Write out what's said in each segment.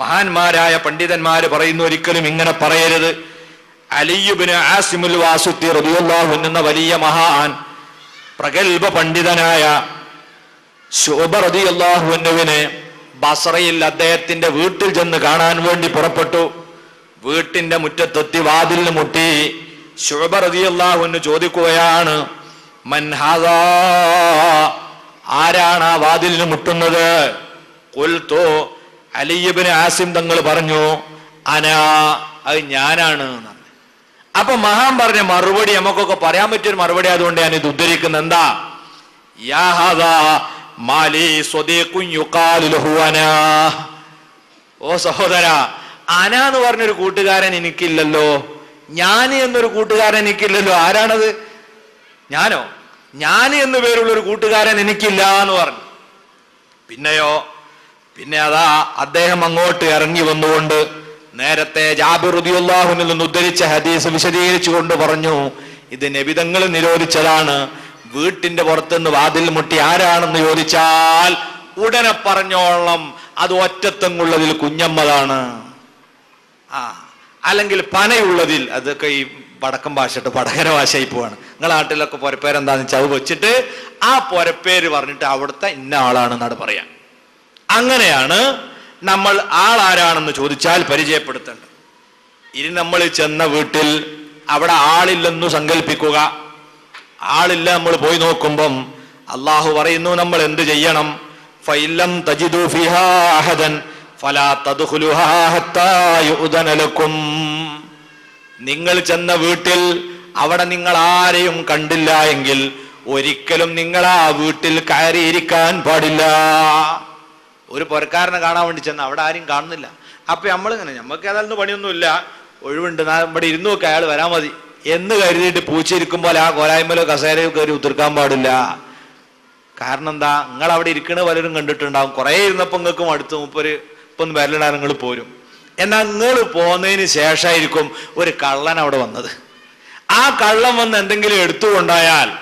മഹാന്മാരായ പണ്ഡിതന്മാര് പറയുന്നു ഒരിക്കലും ഇങ്ങനെ പറയരുത്. അലിയുബിന് ആസിമുൽ വാസുത്തി റബിയുല്ലാഹു എന്ന വലിയ മഹാൻ പ്രഗത്ഭ പണ്ഡിതനായ ശോഭ റബിയുല്ലാഹുവിനെ ബസറയിൽ അദ്ദേഹത്തിന്റെ വീട്ടിൽ ചെന്ന് കാണാൻ വേണ്ടി പുറപ്പെട്ടു. വീട്ടിന്റെ മുറ്റത്തെത്തി വാതിലിന് മുട്ടി ശോഭ റതിയല്ലാഹുവിന് ചോദിക്കുകയാണ് മൻഹാദ ആരാണ് ആ വാതിലിന് മുട്ടുന്നത്? കൊൽത്തോ അലിയബിന് ആസിം തങ്ങൾ പറഞ്ഞു അനാ അത് ഞാനാണ് അപ്പൊ മഹാൻ പറഞ്ഞ മറുപടി നമുക്കൊക്കെ പറയാൻ പറ്റിയൊരു മറുപടി അതുകൊണ്ട് ഞാൻ ഇത് ഉദ്ധരിക്കുന്ന എന്താ? ഓ സഹോദര അന എന്ന് പറഞ്ഞൊരു കൂട്ടുകാരൻ എനിക്കില്ലല്ലോ. ഞാൻ എന്നൊരു കൂട്ടുകാരൻ എനിക്കില്ലല്ലോ. ആരാണത്? ഞാനോ? ഞാൻ എന്ന് പേരുള്ള ഒരു കൂട്ടുകാരൻ എനിക്കില്ല എന്ന് പറഞ്ഞു. പിന്നെയോ പിന്നെ അതാ അദ്ദേഹം അങ്ങോട്ട് ഇറങ്ങി വന്നുകൊണ്ട് നേരത്തെ ജാബിർ റളിയല്ലാഹുവിൽ നിന്ന് ഉദ്ധരിച്ച ഹദീസ് വിശദീകരിച്ചുകൊണ്ട് പറഞ്ഞു ഇത് നബിതങ്ങൾ നിരോധിച്ചതാണ് വീട്ടിന്റെ പുറത്തുനിന്ന് വാതിൽ മുട്ടി ആരാണെന്ന് ചോദിച്ചാൽ ഉടനെ പറഞ്ഞോളം അത് ഒറ്റത്തങ്ങുള്ളതിൽ കുഞ്ഞമ്മതാണ്. ആ അല്ലെങ്കിൽ പനയുള്ളതിൽ അതൊക്കെ ഈ വടക്കൻ ഭാഷയിട്ട് വടകര ഭാഷയായി പോവാണ്. നിങ്ങളെ നാട്ടിലൊക്കെ പുരപ്പേരെന്താന്ന് വെച്ചാൽ അത് വെച്ചിട്ട് ആ പുരപ്പേര് പറഞ്ഞിട്ട് അവിടുത്തെ ഇന്ന ആളാണെന്നാണ് പറയാൻ അങ്ങനെയാണ് നമ്മൾ ആളാരാണെന്ന് ചോദിച്ചാൽ പരിചയപ്പെടുത്തേണ്ടത്. ഇനി നമ്മൾ ചെന്ന വീട്ടിൽ അവിടെ ആളില്ലെന്നു സങ്കല്പിക്കുക ആളില്ല നമ്മൾ പോയി നോക്കുമ്പം അള്ളാഹു പറയുന്നു നമ്മൾ എന്ത് ചെയ്യണം? ഫൈലം തജിദു ഫിഹാ അഹദൻ ഫലാ നിങ്ങൾ ചെന്ന വീട്ടിൽ അവിടെ നിങ്ങൾ ആരെയും കണ്ടില്ല എങ്കിൽ ഒരിക്കലും നിങ്ങൾ ആ വീട്ടിൽ കയറിയിരിക്കാൻ പാടില്ല. ഒരു പുരക്കാരനെ കാണാൻ വേണ്ടി ചെന്ന് അവിടെ ആരും കാണുന്നില്ല. അപ്പൊ നമ്മളിങ്ങനെ നമുക്ക് ഏതായാലും പണിയൊന്നുമില്ല. ഒഴിവുണ്ട്. നാ ഇവിടെ ഇരുന്നു നോക്കി. അയാൾ വരാൻ മതി. എന്ന് കരുതിയിട്ട് പൂച്ചിരിക്കുമ്പോൾ ആ കോലായ്മലോ കസേരയോ കയറി ഉതിർക്കാൻ പാടില്ല. കാരണം എന്താ? നിങ്ങൾ അവിടെ ഇരിക്കണ പലരും കണ്ടിട്ടുണ്ടാവും. കുറെ ഇരുന്നപ്പോ നിങ്ങൾക്കും അടുത്ത് മുപ്പൊരു ഇപ്പൊ ഒന്ന് വരലിടാ നിങ്ങൾ പോരും. എന്നാൽ നിങ്ങൾ പോന്നതിന് ശേഷമായിരിക്കും ഒരു കള്ളൻ അവിടെ വന്നത്. ആ കള്ളം വന്ന് എന്തെങ്കിലും എടുത്തുകൊണ്ടായാൽ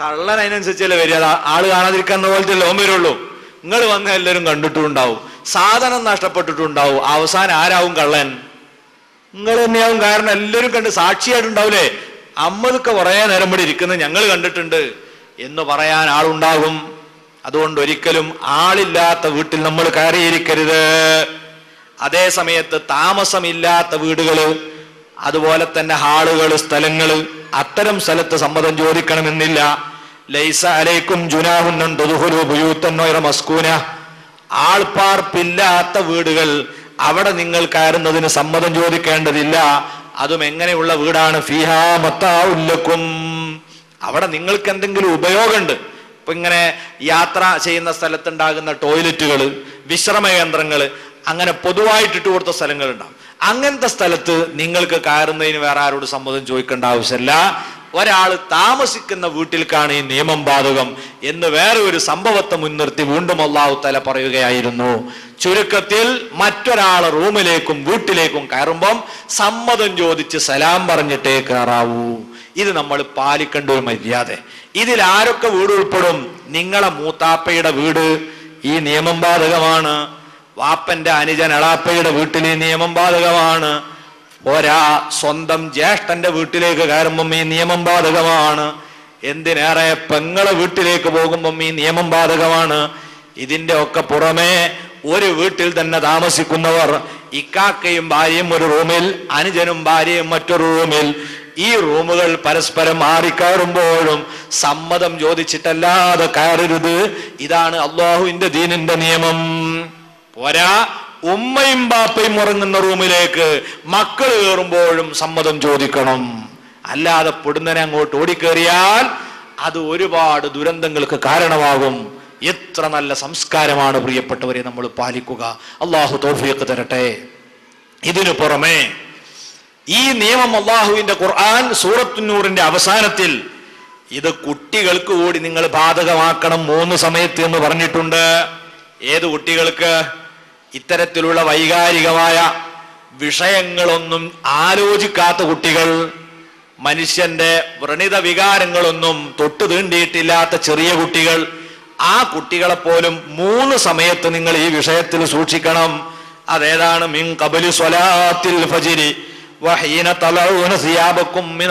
കള്ളൻ അതിനനുസരിച്ചല്ലേ വരിക. ആൾ കാണാതിരിക്കാൻ പോലത്തെ ലോം വരുള്ളൂ. നിങ്ങൾ വന്ന എല്ലാവരും കണ്ടിട്ടുണ്ടാവും. സാധനം നഷ്ടപ്പെട്ടിട്ടുണ്ടാവും. അവസാനം ആരാവും കള്ളൻ? നിങ്ങൾ തന്നെയാവും കാരണം എല്ലാവരും കണ്ട് സാക്ഷിയായിട്ടുണ്ടാവില്ലേ അമ്മതൊക്കെ കുറേ നേരം ഇവിടെ ഇരിക്കുന്നത് ഞങ്ങൾ കണ്ടിട്ടുണ്ട്. എന്ന് പറയാൻ ആളുണ്ടാകും. അതുകൊണ്ട് ഒരിക്കലും ആളില്ലാത്ത വീട്ടിൽ നമ്മൾ കയറിയിരിക്കരുത്. അതേ സമയത്ത് താമസമില്ലാത്ത വീടുകൾ അതുപോലെ തന്നെ ഹാളുകൾ സ്ഥലങ്ങൾ അത്തരം സ്ഥലത്ത് സമ്മതം ചോദിക്കണമെന്നില്ല. ലൈസ അലൈക്കും ജുനാഹുന്നോയറ മസ്കൂന. വീടുകൾ അവിടെ നിങ്ങൾ കയറുന്നതിന് സമ്മതം ചോദിക്കേണ്ടതില്ല. അതും എങ്ങനെയുള്ള വീടാണ്? ഫിഹാ മത്താവുല്ലക്കും അവിടെ നിങ്ങൾക്ക് എന്തെങ്കിലും ഉപയോഗമുണ്ട്? ഇപ്പൊ ഇങ്ങനെ യാത്ര ചെയ്യുന്ന സ്ഥലത്തുണ്ടാകുന്ന ടോയ്ലറ്റുകൾ വിശ്രമ കേന്ദ്രങ്ങൾ അങ്ങനെ പൊതുവായിട്ട് ഇട്ട് കൊടുത്ത സ്ഥലങ്ങളുണ്ടാവും. അങ്ങനത്തെ സ്ഥലത്ത് നിങ്ങൾക്ക് കയറുന്നതിന് വേറെ ആരോട് സമ്മതം ചോദിക്കേണ്ട ആവശ്യമില്ല. ഒരാൾ താമസിക്കുന്ന വീട്ടിൽക്കാണ് ഈ നിയമം ബാധകം എന്ന് വേറെ ഒരു സംഭവത്തെ മുൻനിർത്തി വീണ്ടും അള്ളാഹു തല പറയുകയായിരുന്നു. ചുരുക്കത്തിൽ മറ്റൊരാൾ റൂമിലേക്കും വീട്ടിലേക്കും കയറുമ്പം സമ്മതം ചോദിച്ച് സലാം പറഞ്ഞിട്ടേ കയറാവൂ. ഇത് നമ്മൾ പാലിക്കേണ്ട ഒരു മര്യാദ. ഇതിൽ ആരൊക്കെ വീട് ഉൾപ്പെടും? നിങ്ങളെ മൂത്താപ്പയുടെ വീട് ഈ നിയമം ബാധകമാണ്. വാപ്പന്റെ അനുജൻ എളാപ്പയുടെ വീട്ടിൽ ഈ നിയമം ബാധകമാണ്. ഒരാ സ്വന്തം ജ്യേഷ്ഠന്റെ വീട്ടിലേക്ക് കയറുമ്പം ഈ നിയമം ബാധകമാണ്. എന്തിനേറെ പെങ്ങളെ വീട്ടിലേക്ക് പോകുമ്പം ഈ നിയമം ബാധകമാണ്. ഇതിന്റെ ഒക്കെ പുറമേ ഒരു വീട്ടിൽ തന്നെ താമസിക്കുന്നവർ ഇക്കാക്കയും ഭാര്യയും ഒരു റൂമിൽ അനുജനും ഭാര്യയും മറ്റൊരു റൂമിൽ. ഈ റൂമുകൾ പരസ്പരം മാറിക്കയറുമ്പോഴും സമ്മതം ചോദിച്ചിട്ടല്ലാതെ കയറരുത്. ഇതാണ് അള്ളാഹുവിന്റെ ദീനിന്റെ നിയമം. പോരാ ഉമ്മയും ബാപ്പയും ഉറങ്ങുന്ന റൂമിലേക്ക് മക്കൾ കയറുമ്പോഴും സമ്മതം ചോദിക്കണം. അല്ലാതെ പൊടുന്നനെ അങ്ങോട്ട് ഓടിക്കേറിയാൽ അത് ഒരുപാട് ദുരന്തങ്ങൾക്ക് കാരണമാകും. എത്ര നല്ല സംസ്കാരമാണ് പ്രിയപ്പെട്ടവരെ നമ്മൾ പാലിക്കുക. അള്ളാഹു തോഫിയൊക്കെ തരട്ടെ. ഇതിനു പുറമെ ഈ നിയമം അള്ളാഹുവിന്റെ ഖുർആൻ സൂറത്തുന്നൂറിന്റെ അവസാനത്തിൽ ഇത് കുട്ടികൾക്ക് കൂടി നിങ്ങൾ ബാധകമാക്കണം മൂന്ന് സമയത്ത് എന്ന് പറഞ്ഞിട്ടുണ്ട്. ഏത് കുട്ടികൾക്ക്? ഇത്തരത്തിലുള്ള വൈകാരികമായ വിഷയങ്ങളൊന്നും ആലോചിക്കാത്ത കുട്ടികൾ മനുഷ്യന്റെ വ്രണിത വികാരങ്ങളൊന്നും തൊട്ടു തീണ്ടിയിട്ടില്ലാത്ത ചെറിയ കുട്ടികൾ ആ കുട്ടികളെ പോലും മൂന്ന് സമയത്ത് നിങ്ങൾ ഈ വിഷയത്തിൽ സൂക്ഷിക്കണം. അതേതാണ് മിൻ കബലി സ്വലാത്തിൽ ഫജിരി വഹീന തലൗന സിയാബക്കും മിൻ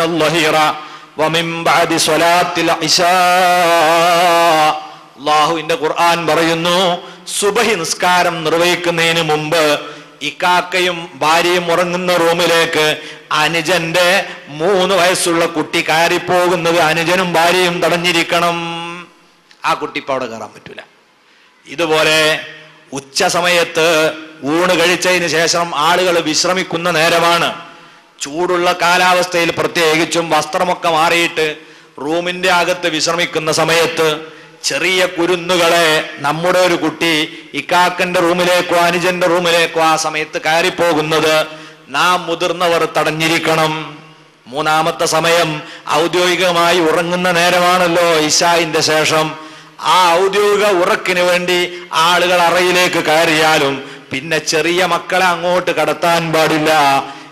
വമിൻ ബഅദി സ്വലാത്തിൽ ഇശാ. അല്ലാഹുവിന്റെ ഖുർആൻ പറയുന്നു സുബഹി നിസ്കാരം നിർവഹിക്കുന്നതിന് മുമ്പ് ഇക്കാക്കയും ഭാര്യയും ഉറങ്ങുന്ന റൂമിലേക്ക് അനുജന്റെ മൂന്ന് വയസ്സുള്ള കുട്ടി കയറിപ്പോകുന്നത് അനുജനും ഭാര്യയും തടഞ്ഞിരിക്കണം. ആ കുട്ടി ഇപ്പൊ അവിടെ കയറാൻ പറ്റൂല. ഇതുപോലെ ഉച്ച സമയത്ത് ഊണ് കഴിച്ചതിന് ശേഷം ആളുകൾ വിശ്രമിക്കുന്ന നേരമാണ്. ചൂടുള്ള കാലാവസ്ഥയിൽ പ്രത്യേകിച്ചും വസ്ത്രമൊക്കെ മാറിയിട്ട് റൂമിന്റെ അകത്ത് വിശ്രമിക്കുന്ന സമയത്ത് ചെറിയ കുരുന്നുകളെ നമ്മുടെ ഒരു കുട്ടി ഇക്കാക്കന്റെ റൂമിലേക്കോ അനുജന്റെ റൂമിലേക്കോ ആ സമയത്ത് കയറിപ്പോകുന്നത് നാം മുതിർന്നവർ തടഞ്ഞിരിക്കണം. മൂന്നാമത്തെ സമയം ഔദ്യോഗികമായി ഉറങ്ങുന്ന നേരമാണല്ലോ ഇശായിന്റെ ശേഷം. ആ ഔദ്യോഗിക ഉറക്കിന് വേണ്ടി ആളുകൾ അറയിലേക്ക് കയറിയാലും പിന്നെ ചെറിയ മക്കളെ അങ്ങോട്ട് കടത്താൻ പാടില്ല.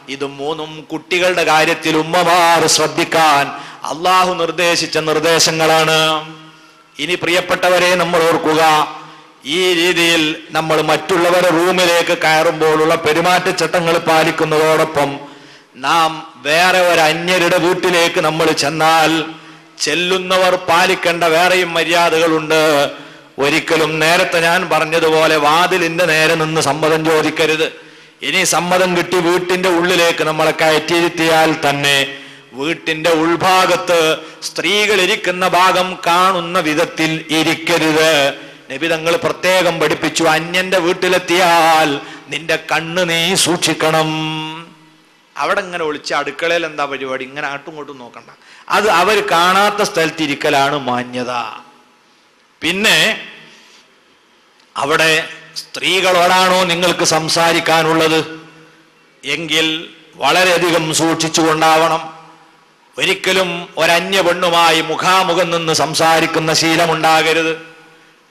ഇത് മൂന്നും കുട്ടികളുടെ കാര്യത്തിൽ ഉമ്മമാർ ശ്രദ്ധിക്കാൻ അള്ളാഹു നിർദ്ദേശിച്ച നിർദ്ദേശങ്ങളാണ്. ഇനി പ്രിയപ്പെട്ടവരെ നമ്മൾ ഓർക്കുക ഈ രീതിയിൽ നമ്മൾ മറ്റുള്ളവരെ റൂമിലേക്ക് കയറുമ്പോഴുള്ള പെരുമാറ്റച്ചട്ടങ്ങൾ പാലിക്കുന്നതോടൊപ്പം നാം വേറെ ഒരു അന്യരുടെ വീട്ടിലേക്ക് നമ്മൾ ചെന്നാൽ ചെല്ലുന്നവർ പാലിക്കേണ്ട വേറെയും മര്യാദകളുണ്ട്. ഒരിക്കലും നേരത്തെ ഞാൻ പറഞ്ഞതുപോലെ വാതിലിന്റെ നേരെ നിന്ന് സമ്മതം ചോദിക്കരുത്. ഇനി സമ്മതം കിട്ടി വീട്ടിന്റെ ഉള്ളിലേക്ക് നമ്മളെ കയറ്റിയിരുത്തിയാൽ തന്നെ വീട്ടിന്റെ ഉൾഭാഗത്ത് സ്ത്രീകൾ ഇരിക്കുന്ന ഭാഗം കാണുന്ന വിധത്തിൽ ഇരിക്കരുത്. നബിതങ്ങൾ പ്രത്യേകം പഠിപ്പിച്ചു അന്യന്റെ വീട്ടിലെത്തിയാൽ നിന്റെ കണ്ണ് നീ സൂക്ഷിക്കണം. അവിടെ ഇങ്ങനെ ഒളിച്ച് അടുക്കളയിൽ എന്താ പരിപാടി? ഇങ്ങനെ അങ്ങോട്ടും നോക്കണ്ട. അത് അവർ കാണാത്ത സ്ഥലത്തിരിക്കലാണ് മാന്യത. പിന്നെ അവിടെ സ്ത്രീകളോടാണോ നിങ്ങൾക്ക് സംസാരിക്കാനുള്ളത്? എങ്കിൽ വളരെയധികം സൂക്ഷിച്ചുകൊണ്ടാവണം. ഒരിക്കലും ഒരന്യ പെണ്ണുമായി മുഖാമുഖം നിന്ന് സംസാരിക്കുന്ന ശീലമുണ്ടാകരുത്.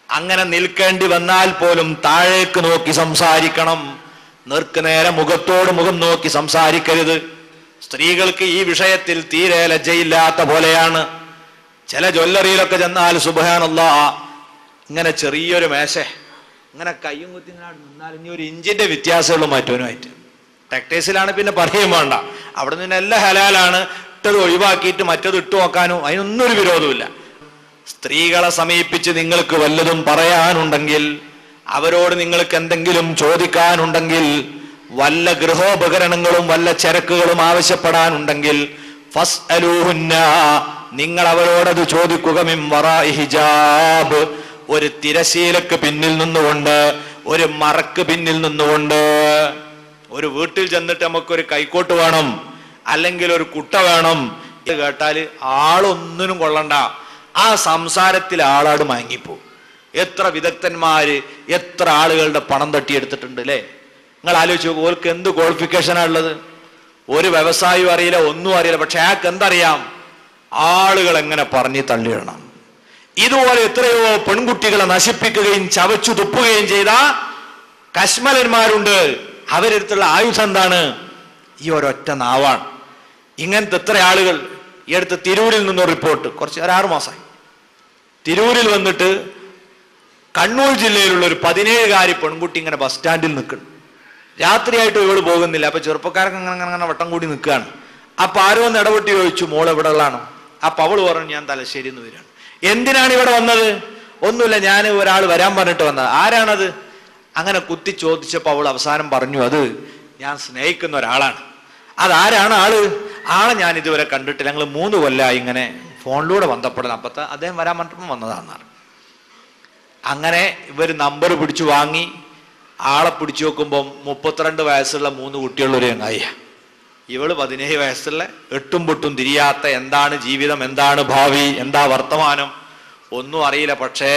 അങ്ങനെ നിൽക്കേണ്ടി വന്നാൽ പോലും താഴേക്ക് നോക്കി സംസാരിക്കണം. നേർക്ക് നേരെ മുഖത്തോട് മുഖം നോക്കി സംസാരിക്കരുത്. സ്ത്രീകൾക്ക് ഈ വിഷയത്തിൽ തീരെ ലജ്ജയില്ലാത്ത പോലെയാണ്. ചില ജ്വല്ലറിയിലൊക്കെ ചെന്നാൽ സുബഹാനുള്ള ഇങ്ങനെ ചെറിയൊരു മേശ ഇങ്ങനെ കയ്യും കുത്തി നിന്നാൽ ഇനി ഒരു ഇഞ്ചിന്റെ വ്യത്യാസമുള്ള മറ്റവനുമായിട്ട് ടെക്ടൈസിലാണ് പിന്നെ പറയും വേണ്ട. അവിടെ നിന്ന് എല്ലാം ഹലാലാണ്. ഇട്ടത് ഒഴിവാക്കിയിട്ട് മറ്റത് ഇട്ടു നോക്കാനും അതിനൊന്നും ഒരു വിരോധമില്ല സ്ത്രീകളെ സമീപിച്ച് നിങ്ങൾക്ക് വല്ലതും പറയാനുണ്ടെങ്കിൽ അവരോട് നിങ്ങൾക്ക് എന്തെങ്കിലും ചോദിക്കാനുണ്ടെങ്കിൽ വല്ല ഗൃഹോപകരണങ്ങളും വല്ല ചരക്കുകളും ആവശ്യപ്പെടാനുണ്ടെങ്കിൽ ഫസ് അലൂഹുന്ന നിങ്ങൾ അവരോടത് ചോദിക്കുക ഹിജാബ്. ഒരു തിരശീലക്ക് പിന്നിൽ നിന്നുകൊണ്ട് ഒരു മറക്ക് പിന്നിൽ നിന്നുകൊണ്ട് ഒരു വീട്ടിൽ ചെന്നിട്ട് നമുക്കൊരു കൈക്കോട്ട് വേണം. അല്ലെങ്കിൽ ഒരു കുട്ട വേണം. ഇത് കേട്ടാൽ ആളൊന്നിനും കൊള്ളണ്ട. ആ സംസാരത്തിൽ ആളാട് മയങ്ങിപ്പോവും എത്ര വിദഗ്ധന്മാര് എത്ര ആളുകളുടെ പണം തട്ടിയെടുത്തിട്ടുണ്ട് അല്ലേ നിങ്ങൾ ആലോചിച്ച് നോക്കും ഓർക്ക് എന്ത് ക്വാളിഫിക്കേഷനാ ഉള്ളത്? ഒരു വ്യവസായവും അറിയില്ല ഒന്നും അറിയില്ല. പക്ഷെ അയാൾക്ക് എന്തറിയാം? ആളുകൾ എങ്ങനെ പറഞ്ഞു തള്ളിയിടണം. ഇതുപോലെ എത്രയോ പെൺകുട്ടികളെ നശിപ്പിക്കുകയും ചവച്ചു തുപ്പുകയും ചെയ്ത കശ്മലന്മാരുണ്ട്. അവരെടുത്തുള്ള ആയുധം എന്താണ്? ഈ ഒരൊറ്റ നാവാണ്. ഇങ്ങനത്തെ എത്ര ആളുകൾ ഈ അടുത്ത് തിരൂരിൽ നിന്ന് റിപ്പോർട്ട്? കുറച്ച് ഒരാറ് മാസമായി തിരൂരിൽ വന്നിട്ട് കണ്ണൂർ ജില്ലയിലുള്ള ഒരു പതിനേഴുകാരി പെൺകുട്ടി ഇങ്ങനെ ബസ് സ്റ്റാൻഡിൽ നിൽക്കുന്നു. രാത്രിയായിട്ട് ഇവൾ പോകുന്നില്ല. അപ്പൊ ചെറുപ്പക്കാരൊക്കെ അങ്ങനെ അങ്ങനെ അങ്ങനെ വട്ടം കൂടി നിൽക്കുകയാണ്. അപ്പൊ ആരോ ഒന്ന് ഇടപെട്ടി ചോദിച്ചു മോൾ എവിടെ ഉള്ളതാണോ അപ്പൊ അവൾ പറഞ്ഞു ഞാൻ തലശ്ശേരി എന്ന് വരികയാണ്. എന്തിനാണ് ഇവിടെ വന്നത്? ഒന്നുമില്ല ഞാൻ ഒരാൾ വരാൻ പറഞ്ഞിട്ട് വന്നത്. ആരാണത്? അങ്ങനെ കുത്തി ചോദിച്ചപ്പോൾ അവൾ അവസാനം പറഞ്ഞു അത് ഞാൻ സ്നേഹിക്കുന്ന ഒരാളാണ്. അതാരാണ് ആൾ? ആളെ ഞാൻ ഇതുവരെ കണ്ടിട്ടില്ല. ഞങ്ങൾ മൂന്ന് കൊല്ലമായി ഇങ്ങനെ ഫോണിലൂടെ ബന്ധപ്പെടുന്ന അപ്പത്തെ അദ്ദേഹം വരാൻ പറഞ്ഞപ്പോൾ വന്നതാണെന്നാണ് അങ്ങനെ ഇവർ നമ്പർ പിടിച്ചു വാങ്ങി ആളെ പിടിച്ചു നോക്കുമ്പം മുപ്പത്തിരണ്ട് വയസ്സുള്ള മൂന്ന് കുട്ടികളുടെ ഒരു ചങ്ങായിയ. ഇവൾ പതിനേഴ് വയസ്സുള്ള എട്ടും പൊട്ടും തിരിയാത്ത എന്താണ് ജീവിതം എന്താണ് ഭാവി എന്താ വർത്തമാനം ഒന്നും അറിയില്ല. പക്ഷേ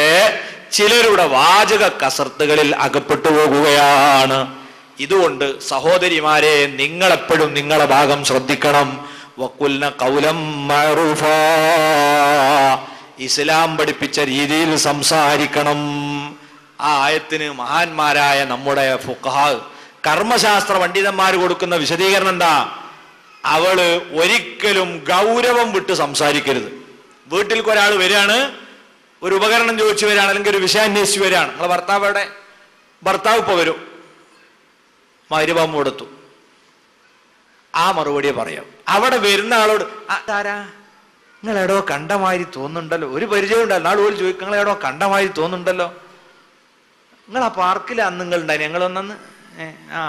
ചിലരുടെ വാചക കസർത്തുകളിൽ അകപ്പെട്ടു പോകുകയാണ്. ഇതുകൊണ്ട് സഹോദരിമാരെ നിങ്ങളെപ്പോഴും നിങ്ങളെ ഭാഗം ശ്രദ്ധിക്കണം. വക്കുൽന കൗലം. ഇസ്ലാം പഠിപ്പിച്ച രീതിയിൽ സംസാരിക്കണം. ആ ആയത്തിന് മഹാന്മാരായ നമ്മുടെ ഫുഖഹാ കർമ്മശാസ്ത്ര പണ്ഡിതന്മാർ കൊടുക്കുന്ന വിശദീകരണം എന്താ? അവൾ ഒരിക്കലും ഗൗരവം വിട്ട് സംസാരിക്കരുത്. വീട്ടിൽ ഒരാൾ വരികയാണ് ഒരു ഉപകരണം ചോദിച്ചു വരികയാണ് അല്ലെങ്കിൽ ഒരു വിഷയം അന്വേഷിച്ചു വരികയാണ്. നിങ്ങളെ ഭർത്താവ് ഭർത്താവ് ഇപ്പൊ വരും. മരുഭം കൊടുത്തു ആ മറുപടി പറയാം. അവിടെ വരുന്ന ആളോട് ആരാ നിങ്ങൾ എടോ കണ്ടമാതിരി തോന്നുന്നുണ്ടല്ലോ. ഒരു പരിചയം ഉണ്ടല്ലോ നാളെ പോലും ചോദിക്കും നിങ്ങൾ എടോ കണ്ടമാതിരി തോന്നുന്നുണ്ടല്ലോ. നിങ്ങൾ ആ പാർക്കിൽ അന്ന് നിങ്ങൾ ഉണ്ടായി ഞങ്ങൾ ഒന്നന്ന് ആ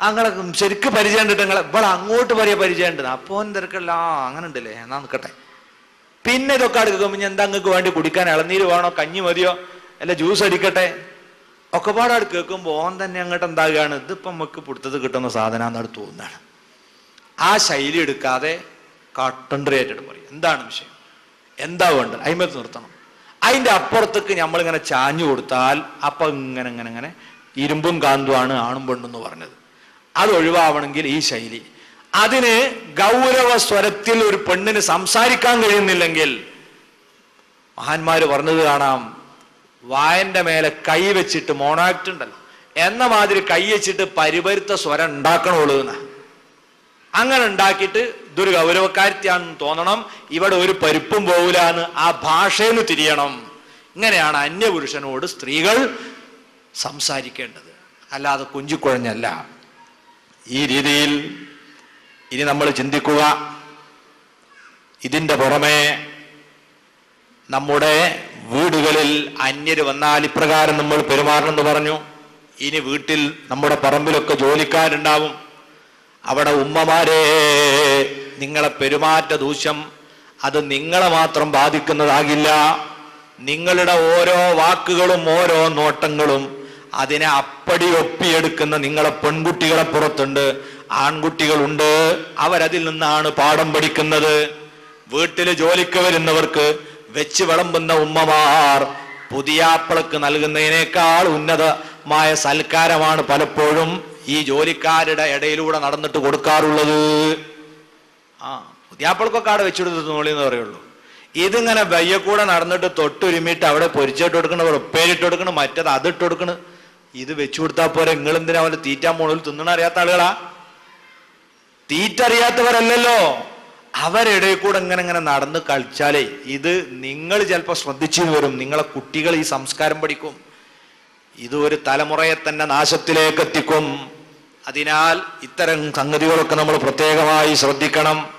അങ്ങനെ ശരിക്കും പരിചയം ഉണ്ട് നിങ്ങൾ ഇവിടെ അങ്ങോട്ട് പറയാ പരിചയം ഉണ്ട് അപ്പോൻ തിരക്കല്ല ആ അങ്ങനെ ഉണ്ടല്ലേ. എന്നാ നിൽക്കട്ടെ പിന്നെ ഇതൊക്കെ അടുക്കുമ്പോൾ എന്താ നിങ്ങൾക്ക് വേണ്ടി കുടിക്കാൻ ഇളനീര് വേണോ? കഞ്ഞി മതിയോ? അല്ല ജ്യൂസ് അടിക്കട്ടെ? ഒക്കെ അടുത്ത് കേൾക്കുമ്പോൾ ഓൻ തന്നെ അങ്ങോട്ട് എന്താകുകയാണ് ഇതിപ്പം നമുക്ക് പിടുത്തത് കിട്ടുന്ന സാധനം എന്നാണ് തോന്നുന്നതാണ് ആ ശൈലി എടുക്കാതെ കട്ടൻട്രേറ്റഡ് പറയും എന്താണ് വിഷയം? എന്താ വേണ്ടത്? അയിമത്ത് നിർത്തണം. അതിന്റെ അപ്പുറത്തേക്ക് നമ്മളിങ്ങനെ ചാഞ്ഞു കൊടുത്താൽ അപ്പം ഇങ്ങനെ ഇങ്ങനെ ഇങ്ങനെ ഇരുമ്പും കാന്തുമാണ് ആണും എന്ന് പറഞ്ഞത്. അത് ഒഴിവാവണമെങ്കിൽ ഈ ശൈലി. അതിന് ഗൗരവ സ്വരത്തിൽ ഒരു പെണ്ണിന് സംസാരിക്കാൻ കഴിയുന്നില്ലെങ്കിൽ മഹാന്മാര് പറഞ്ഞത് കാണാം. വായന്റെ മേലെ കൈ വെച്ചിട്ട് മോണാക്ട് ഉണ്ടല്ലോ എന്ന മാതിരി കൈ വെച്ചിട്ട് പരിപരുത്ത സ്വരം ഉണ്ടാക്കണുള്ളൂ എന്നാ. അങ്ങനെ ഉണ്ടാക്കിയിട്ട് ഇതൊരു ഗൗരവക്കാരിത്യാണെന്ന് തോന്നണം. ഇവിടെ ഒരു പരിപ്പും പോകില്ല എന്ന് ആ ഭാഷയിൽ തിരിയണം. ഇങ്ങനെയാണ് അന്യപുരുഷനോട് സ്ത്രീകൾ സംസാരിക്കേണ്ടത്. അല്ലാതെ കുഞ്ചിക്കുഴഞ്ഞല്ല. ഈ രീതിയിൽ ഇനി നമ്മൾ ചിന്തിക്കുക. ഇതിന്റെ പുറമെ നമ്മുടെ വീടുകളിൽ അന്യര് വന്നാൽ ഇപ്രകാരം നമ്മൾ പെരുമാറണമെന്ന് പറഞ്ഞു. ഇനി വീട്ടിൽ നമ്മുടെ പറമ്പിലൊക്കെ ജോലിക്കാരുണ്ടാവും. അവിടെ ഉമ്മമാരെ നിങ്ങളെ പെരുമാറ്റ ദൂഷ്യം അത് നിങ്ങളെ മാത്രം ബാധിക്കുന്നതാകില്ല. നിങ്ങളുടെ ഓരോ വാക്കുകളും ഓരോ നോട്ടങ്ങളും അതിനെ അപ്പടി ഒപ്പിയെടുക്കുന്ന നിങ്ങളെ പെൺകുട്ടികളെ പുറത്തുണ്ട് ആൺകുട്ടികളുണ്ട്. അവരതിൽ നിന്നാണ് പാഠം പഠിക്കുന്നത്. വീട്ടിൽ ജോലിക്ക് വരുന്നവർക്ക് വെച്ച് വിളമ്പുന്ന ഉമ്മമാർ പുതിയാപ്പിളക്ക് നൽകുന്നതിനേക്കാൾ ഉന്നതമായ സൽക്കാരമാണ് പലപ്പോഴും ഈ ജോലിക്കാരുടെ ഇടയിലൂടെ നടന്നിട്ട് കൊടുക്കാറുള്ളത്. ആ പുതിയാപ്പിളക്കൊക്കെ അവിടെ വെച്ചെടുത്ത് നോളിന്ന് പറയുള്ളൂ. ഇതിങ്ങനെ വയ്യക്കൂടെ നടന്നിട്ട് തൊട്ടുരുമിയിട്ട് അവിടെ പൊരിച്ചിട്ട് കൊടുക്കണ ഉപ്പേരിട്ട് കൊടുക്കണ മറ്റത് അതിട്ട് കൊടുക്കണം. ഇത് വെച്ചു കൊടുത്താൽ പോരെ നിങ്ങൾ എന്തിനാ അവന്റെ തീറ്റാ മോളിൽ തിന്നണ അറിയാത്ത ആളുകളാ. തീറ്റ അറിയാത്തവരല്ലല്ലോ. അവരുടെ കൂടെ ഇങ്ങനെ ഇങ്ങനെ നടന്ന് കളിച്ചാലേ ഇത് നിങ്ങൾ ചിലപ്പോൾ ശ്രദ്ധിച്ചു വരും. നിങ്ങളെ കുട്ടികൾ ഈ സംസ്കാരം പഠിക്കും. ഇത് ഒരു തലമുറയെ തന്നെ നാശത്തിലേക്ക് എത്തിക്കും. അതിനാൽ ഇത്തരം സംഗതികളൊക്കെ നമ്മൾ പ്രത്യേകമായി ശ്രദ്ധിക്കണം.